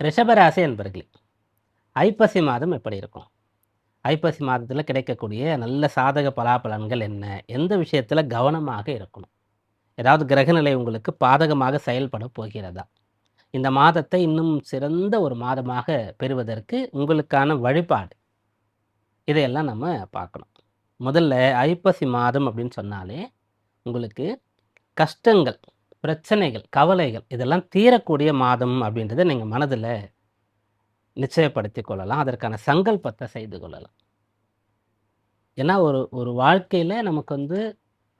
ரிஷபராசி என்பர்களே ஐப்பசி மாதம் எப்படி இருக்கும்? ஐப்பசி மாதத்தில் கிடைக்கக்கூடிய நல்ல சாதக பலாபலன்கள் என்ன? எந்த விஷயத்தில் கவனமாக இருக்கணும்? ஏதாவது கிரகநிலை உங்களுக்கு பாதகமாக செயல்பட போகிறதா? இந்த மாதத்தை இன்னும் சிறந்த ஒரு மாதமாக பெறுவதற்கு உங்களுக்கான வழிபாடு. இதையெல்லாம் நம்ம பார்க்கணும். முதல்ல ஐப்பசி மாதம் அப்படின்னு சொன்னாலே உங்களுக்கு கஷ்டங்கள் பிரச்சனைகள் கவலைகள் இதெல்லாம் தீரக்கூடிய மாதம் அப்படின்றத நீங்கள் மனதில் நிச்சயப்படுத்தி கொள்ளலாம். அதற்கான சங்கல்பத்தை செய்து கொள்ளலாம். ஏன்னா ஒரு ஒரு வாழ்க்கையில் நமக்கு வந்து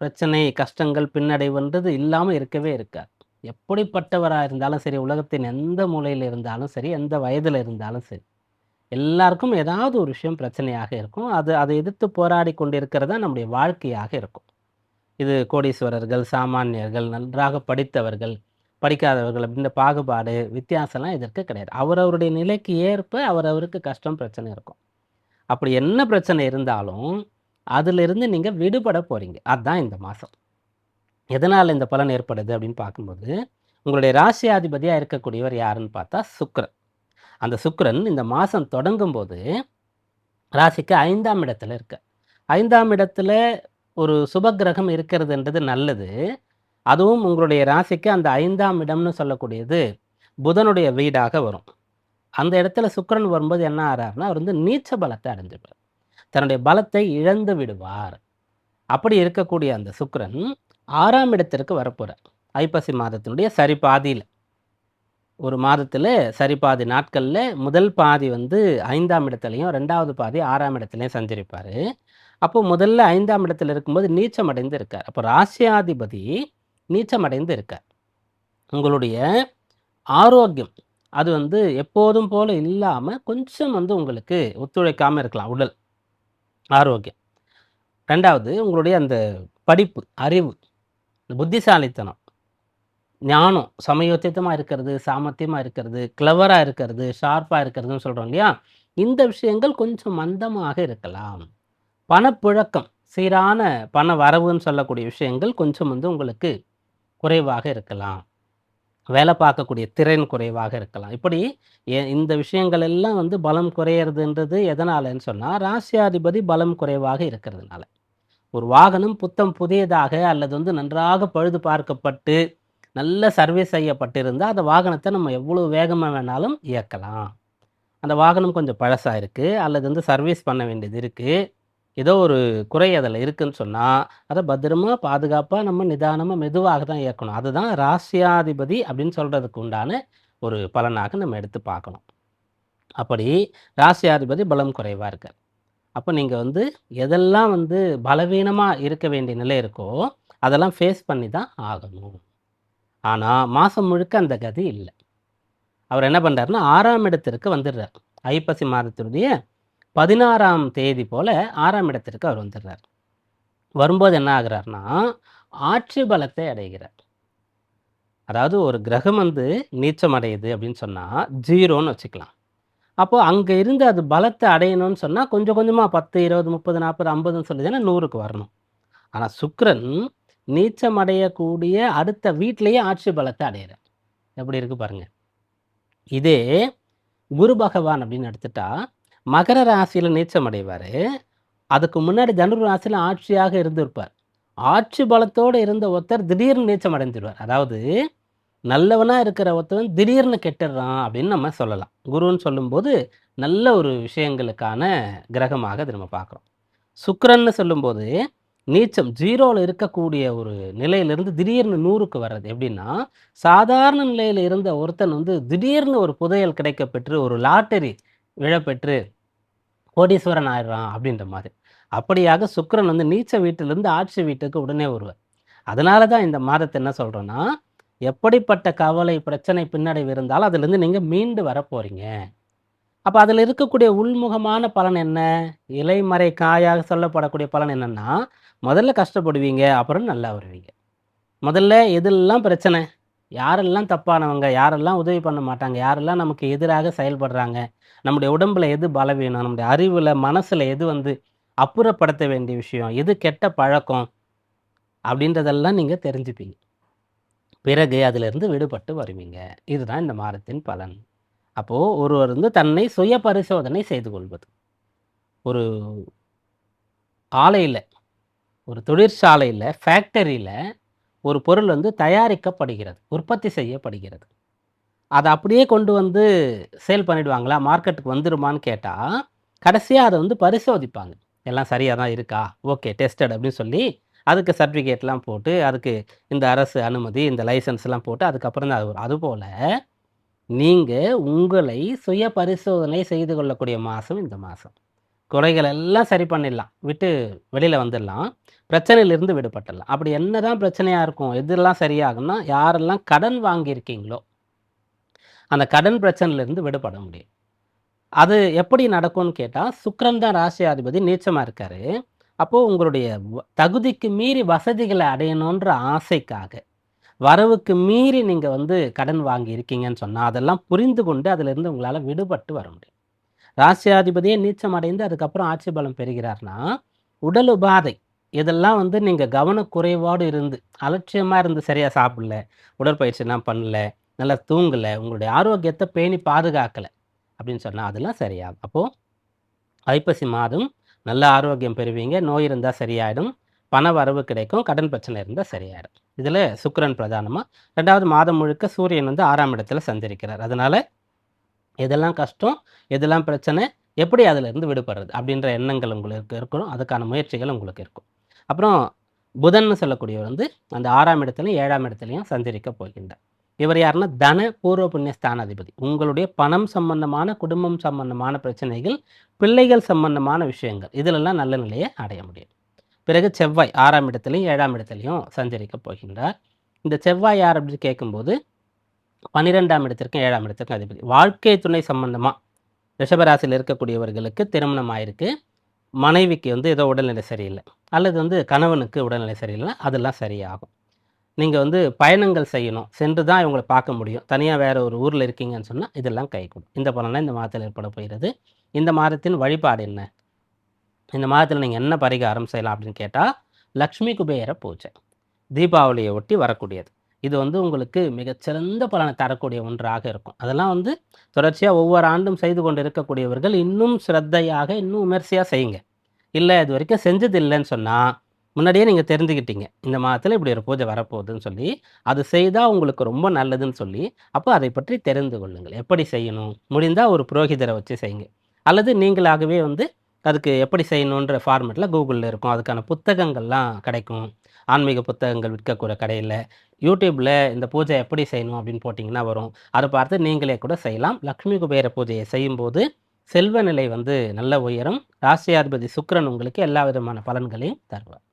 பிரச்சனை கஷ்டங்கள் பின்னடைவுன்றது இல்லாமல் இருக்கவே இருக்காது. எப்படிப்பட்டவராக இருந்தாலும் சரி உலகத்தின் எந்த மூலையில் இருந்தாலும் சரி எந்த வயதில் இருந்தாலும் சரி எல்லாருக்கும் ஏதாவது ஒரு விஷயம் பிரச்சனையாக இருக்கும். அது அதை எதிர்த்து போராடி கொண்டிருக்கிறது தான் நம்முடைய வாழ்க்கையாக இருக்கும். இது கோடீஸ்வரர்கள் சாமானியர்கள் நன்றாக படித்தவர்கள் படிக்காதவர்கள் அப்படின்ற பாகுபாடு வித்தியாசம்லாம் இதற்கு கிடையாது. அவரவருடைய நிலைக்கு ஏற்ப அவரவருக்கு கஷ்டம் பிரச்சனை இருக்கும். அப்படி என்ன பிரச்சனை இருந்தாலும் அதிலிருந்து நீங்கள் விடுபட போகிறீங்க அதுதான் இந்த மாதம் எதனால் இந்த பலன் ஏற்படுது அப்படின்னு பார்க்கும்போது உங்களுடைய ராசியாதிபதியாக இருக்கக்கூடியவர் யாருன்னு பார்த்தா சுக்ரன் அந்த சுக்ரன் இந்த மாதம் தொடங்கும் போது ராசிக்கு ஐந்தாம் இடத்துல இருக்க ஐந்தாம் இடத்துல ஒரு சுபக்கிரகம் இருக்கிறதுன்றது நல்லது. அதுவும் உங்களுடைய ராசிக்கு அந்த ஐந்தாம் இடம்னு சொல்லக்கூடியது புதனுடைய வீடாக வரும். அந்த இடத்துல சுக்கரன் வரும்போது என்ன ஆறாருன்னா அவர் வந்து நீச்ச பலத்தை அடைஞ்சிடுவார். தன்னுடைய பலத்தை இழந்து விடுவார். அப்படி இருக்கக்கூடிய அந்த சுக்கரன் ஆறாம் இடத்திற்கு வரப்போகிறார் ஐப்பசி மாதத்தினுடைய சரி பாதியில். ஒரு மாதத்தில் சரி பாதி நாட்களில் முதல் பாதி வந்து ஐந்தாம் இடத்துலையும் ரெண்டாவது பாதி ஆறாம் இடத்துலையும் சஞ்சரிப்பார். அப்போ முதல்ல ஐந்தாம் இடத்துல இருக்கும்போது நீச்சம் அடைந்து இருக்கார் அப்போ ராசியாதிபதி நீச்சம் அடைந்து இருக்கார் உங்களுடைய ஆரோக்கியம் அது வந்து எப்போதும் போல இல்லாமல் கொஞ்சம் வந்து உங்களுக்கு ஒத்துழைக்காமல் இருக்கலாம் உடல் ஆரோக்கியம். ரெண்டாவது உங்களுடைய அந்த படிப்பு அறிவு இந்த புத்திசாலித்தனம் ஞானம் சமயோசித்தமாக இருக்கிறது சாமர்த்தியமாக இருக்கிறது கிளவராக இருக்கிறது ஷார்ப்பாக இருக்கிறதுன்னு சொல்கிறோம் இல்லையா? இந்த விஷயங்கள் கொஞ்சம் மந்தமாக இருக்கலாம். பணப்புழக்கம் சீரான பண வரவுன்னு சொல்லக்கூடிய விஷயங்கள் கொஞ்சம் வந்து உங்களுக்கு குறைவாக இருக்கலாம். வேலை பார்க்கக்கூடிய திறன் குறைவாக இருக்கலாம். இப்படி இந்த விஷயங்கள் எல்லாம் வந்து பலம் குறையிறதுன்றது எதனாலன்னு சொன்னால் ராசியாதிபதி பலம் குறைவாக இருக்கிறதுனால. ஒரு வாகனம் புத்தம் புதியதாக அல்லது வந்து நன்றாக பழுது பார்க்கப்பட்டு நல்ல சர்வீஸ் செய்யப்பட்டிருந்தால் அந்த வாகனத்தை நம்ம எவ்வளோ வேகமாக வேணாலும் இயக்கலாம். அந்த வாகனம் கொஞ்சம் பழசாக இருக்குது அல்லது வந்து சர்வீஸ் பண்ண வேண்டியது இருக்குது ஏதோ ஒரு குறை அதில் இருக்குன்னு சொன்னால் அதை பத்திரமா பாதுகாப்பாக நம்ம நிதானமாக மெதுவாக தான் இயக்கணும். அதுதான் ராசியாதிபதி அப்படின்னு சொல்கிறதுக்கு உண்டான ஒரு பலனாக நம்ம எடுத்து பார்க்கணும். அப்படி ராசியாதிபதி பலம் குறைவாக இருக்கார். அப்போ நீங்கள் வந்து எதெல்லாம் வந்து பலவீனமாக இருக்க வேண்டிய நிலை இருக்கோ அதெல்லாம் ஃபேஸ் பண்ணி தான் ஆகணும். ஆனால் மாதம் முழுக்க அந்த கதி இல்லை. அவர் என்ன பண்ணுறாருன்னா ஆறாம் இடத்திற்கு வந்துடுறார். ஐப்பசி மாதத்தினுடைய பதினாறாம் தேதி போல் ஆறாம் இடத்திற்கு அவர் வந்துடுறார். வரும்போது என்ன ஆகிறார்னா ஆட்சி பலத்தை அடைகிறார். அதாவது ஒரு கிரகம் வந்து நீச்சம் அடையுது அப்படின்னு சொன்னால் ஜீரோன்னு வச்சுக்கலாம். அப்போது அங்கே இருந்து அது பலத்தை அடையணும்னு சொன்னால் கொஞ்சம் கொஞ்சமாக பத்து இருபது முப்பது நாற்பது ஐம்பதுன்னு சொல்லி நூறுக்கு வரணும். ஆனால் சுக்ரன் நீச்சம் அடையக்கூடிய அடுத்த வீட்டிலேயே ஆட்சி பலத்தை அடையிறார் எப்படி இருக்குது பாருங்கள் இதே குரு பகவான் அப்படின்னு எடுத்துட்டா மகர ராசியில் நீச்சம் அடைவார் அதுக்கு முன்னாடி தனுர் ராசியில் ஆட்சியாக இருந்திருப்பார். ஆட்சி பலத்தோடு இருந்த ஒருத்தர் திடீர்னு நீச்சம் அடைஞ்சிடுவார் அதாவது நல்லவனாக இருக்கிற ஒருத்தவன் திடீர்னு கெட்டுடுறான் அப்படின்னு நம்ம சொல்லலாம். குருன்னு சொல்லும்போது நல்ல ஒரு விஷயங்களுக்கான கிரகமாக அதை நம்ம பார்க்குறோம். சுக்கரன்னு சொல்லும்போது நீச்சம் ஜீரோவில் இருக்கக்கூடிய ஒரு நிலையிலிருந்து திடீர்னு நூறுக்கு வர்றது எப்படின்னா சாதாரண நிலையில் இருந்த ஒருத்தன் வந்து திடீர்னு ஒரு புதையல் கிடைக்கப்பெற்று ஒரு லாட்டரி விழப்பெற்று கோடீஸ்வரன் ஆயிடுறான் அப்படின்ற மாதிரி. அப்படியாக சுக்கரன் வந்து நீச்ச வீட்டிலிருந்து ஆட்சி வீட்டுக்கு உடனே வருவார். அதனால தான் இந்த மாதத்தை என்ன சொல்கிறோன்னா எப்படிப்பட்ட கவலை பிரச்சனை பின்னடைவு இருந்தாலும் அதுலேருந்து நீங்கள் மீண்டு வர போகிறீங்க அப்போ அதில் இருக்கக்கூடிய உள்முகமான பலன் என்ன? இலைமறை காயாக சொல்லப்படக்கூடிய பலன் என்னன்னா முதல்ல கஷ்டப்படுவீங்க அப்புறம் நல்லா வருவீங்க. முதல்ல எதெல்லாம் பிரச்சனை? யாரெல்லாம் தப்பானவங்க யாரெல்லாம் உதவி பண்ண மாட்டாங்க யாரெல்லாம் நமக்கு எதிராக செயல்படுறாங்க நம்முடைய உடம்புல எது பலவீனம் நம்முடைய அறிவில் மனசில் எது வந்து அப்புறப்படுத்த வேண்டிய விஷயம் எது கெட்ட பழக்கம் அப்படின்றதெல்லாம் நீங்கள் தெரிஞ்சுப்பீங்க. பிறகு அதிலிருந்து விடுபட்டு வருவீங்க. இதுதான் இந்த மாதத்தின் பலன். அப்போது ஒருவர் வந்து தன்னை சுய பரிசோதனை செய்து கொள்வது. ஒரு ஆலையில் ஒரு தொழிற்சாலையில் ஃபேக்டரியில் ஒரு பொருள் வந்து தயாரிக்கப்படுகிறது உற்பத்தி செய்யப்படுகிறது. அதை அப்படியே கொண்டு வந்து சேல் பண்ணிடுவாங்களா? மார்க்கெட்டுக்கு வந்துருமான்னு கேட்டால் கடைசியாக அதை வந்து பரிசோதிப்பாங்க. எல்லாம் சரியாக தான் இருக்கா? ஓகே டெஸ்டட் அப்படின்னு சொல்லி அதுக்கு சர்டிஃபிகேட்லாம் போட்டு அதுக்கு இந்த அரசு அனுமதி இந்த லைசன்ஸ்லாம் போட்டு அதுக்கப்புறம் தான் அது வரும். அதுபோல் நீங்கள் உங்களை சுய பரிசோதனை செய்து கொள்ளக்கூடிய மாதம் இந்த மாதம். குறைகள் எல்லாம் சரி பண்ணிடலாம். விட்டு வெளியில் வந்துடலாம். பிரச்சனையிலிருந்து விடுபட்டுடலாம். அப்படி என்ன தான் பிரச்சனையாக இருக்கும்? எதெல்லாம் சரியாகும்னா யாரெல்லாம் கடன் வாங்கியிருக்கீங்களோ அந்த கடன் பிரச்சனையிலேருந்து விடுபட முடியும். அது எப்படி நடக்கும்னு கேட்டால் சுக்கரன் தான் ராசியாதிபதி நீச்சமாக இருக்கார். அப்போது உங்களுடைய தகுதிக்கு மீறி வசதிகளை அடையணுன்ற ஆசைக்காக வரவுக்கு மீறி நீங்கள் வந்து கடன் வாங்கி இருக்கீங்கன்னு சொன்னால் அதெல்லாம் புரிந்து கொண்டு அதிலிருந்து உங்களால் விடுபட்டு வர முடியும். ராசியாதிபதியே நீச்சம் அடைந்து அதுக்கப்புறம் ஆட்சி பலம் பெறுகிறார்னா உடல் உபாதை. இதெல்லாம் வந்து நீங்கள் கவனக்குறைவோடு இருந்து அலட்சியமாக இருந்து சரியாக சாப்பிடல உடற்பயிற்சிலாம் பண்ணல நல்லா தூங்கலை உங்களுடைய ஆரோக்கியத்தை பேணி பாதுகாக்கலை அப்படின்னு சொன்னால் அதெல்லாம் சரியாகும். அப்போது ஐப்பசி மாதம் நல்ல ஆரோக்கியம் பெறுவீங்க நோய் இருந்தால் சரியாயிடும் பண வரவு கிடைக்கும் கடன் பிரச்சனை இருந்தால் சரியாயிடும். இதில் சுக்கரன் பிரதானமாக ரெண்டாவது மாதம் முழுக்க சூரியன் வந்து ஆறாம் இடத்துல சந்திருக்கிறார் அதனால் எதெல்லாம் கஷ்டம் எதெல்லாம் பிரச்சனை எப்படி அதிலிருந்து விடுபடுறது அப்படின்ற எண்ணங்கள் உங்களுக்கு இருக்கணும். அதுக்கான முயற்சிகள் உங்களுக்கு இருக்கும். அப்புறம் புதன் சொல்லக்கூடியவர் வந்து அந்த ஆறாம் இடத்துலையும் ஏழாம் இடத்துலையும் சஞ்சரிக்க போகின்றார். இவர் யாருன்னா தன பூர்வ புண்ணிய ஸ்தானாதிபதி. உங்களுடைய பணம் சம்பந்தமான குடும்பம் சம்பந்தமான பிரச்சனைகள் பிள்ளைகள் சம்பந்தமான விஷயங்கள் இதிலெல்லாம் நல்ல நிலையை அடைய முடியும். பிறகு செவ்வாய் ஆறாம் இடத்துலையும் ஏழாம் இடத்துலையும் சஞ்சரிக்க போகின்றார். இந்த செவ்வாய் யார் அப்படின்னு கேட்கும்போது பன்னிரெண்டாம் இடத்திற்கும் ஏழாம் இடத்திற்கும் அதிபதி. வாழ்க்கை துணை சம்பந்தமாக ரிஷபராசியில் இருக்கக்கூடியவர்களுக்கு திருமணம் ஆயிருக்கு. மனைவிக்கு வந்து ஏதோ உடல்நிலை சரியில்லை. அல்லது வந்து கணவனுக்கு உடல்நிலை சரியில்லை அதெல்லாம் சரியாகும். நீங்கள் வந்து பயணங்கள் செய்யணும். சென்று தான் இவங்களை பார்க்க முடியும். தனியாக வேறு ஒரு ஊரில் இருக்கீங்கன்னு சொன்னால் இதெல்லாம் கை கொடுக்கும் இந்த பலனை இந்த மாதத்தில் ஏற்பட போகிறது இந்த மாதத்தின் வழிபாடு என்ன? இந்த மாதத்தில் நீங்கள் என்ன பரிகாரம் செய்யலாம் அப்படின்னு கேட்டால் லக்ஷ்மி குபேர பூஜை. தீபாவளியை ஒட்டி வரக்கூடியது. இது வந்து உங்களுக்கு மிகச்சிறந்த பலனை தரக்கூடிய ஒன்றாக இருக்கும். அதெல்லாம் வந்து தொடர்ச்சியாக ஒவ்வொரு ஆண்டும் செய்து கொண்டு இருக்கக்கூடியவர்கள் இன்னும் சிரத்தையாக இன்னும் விமர்சையாக செய்யுங்க. இல்லை இது வரைக்கும் செஞ்சது இல்லைன்னு சொன்னால் முன்னாடியே நீங்கள் தெரிஞ்சுக்கிட்டீங்க. இந்த மாதத்தில் இப்படி ஒரு பூஜை வரப்போகுதுன்னு சொல்லி அது செய்தால் உங்களுக்கு ரொம்ப நல்லதுன்னு சொல்லி அப்போ அதை பற்றி தெரிந்து கொள்ளுங்கள். எப்படி செய்யணும்? முடிந்தால் ஒரு புரோகிதரை வச்சு செய்யுங்க. அல்லது நீங்களாகவே வந்து அதுக்கு எப்படி செய்யணுன்ற ஃபார்மேட்டில் கூகுளில் இருக்கும். அதுக்கான புத்தகங்கள்லாம் கிடைக்கும். ஆன்மீக புத்தகங்கள் விற்கக்கூடிய கடையில். யூடியூப்பில் இந்த பூஜை எப்படி செய்யணும் அப்படின்னு போட்டிங்கன்னா வரும். அதை பார்த்து நீங்களே கூட செய்யலாம். லக்ஷ்மி குபேர பூஜையை செய்யும்போது செல்வ நிலை வந்து நல்ல உயரும். ராசியாதிபதி சுக்கரன் உங்களுக்கு எல்லா விதமான பலன்களையும் தருவார்.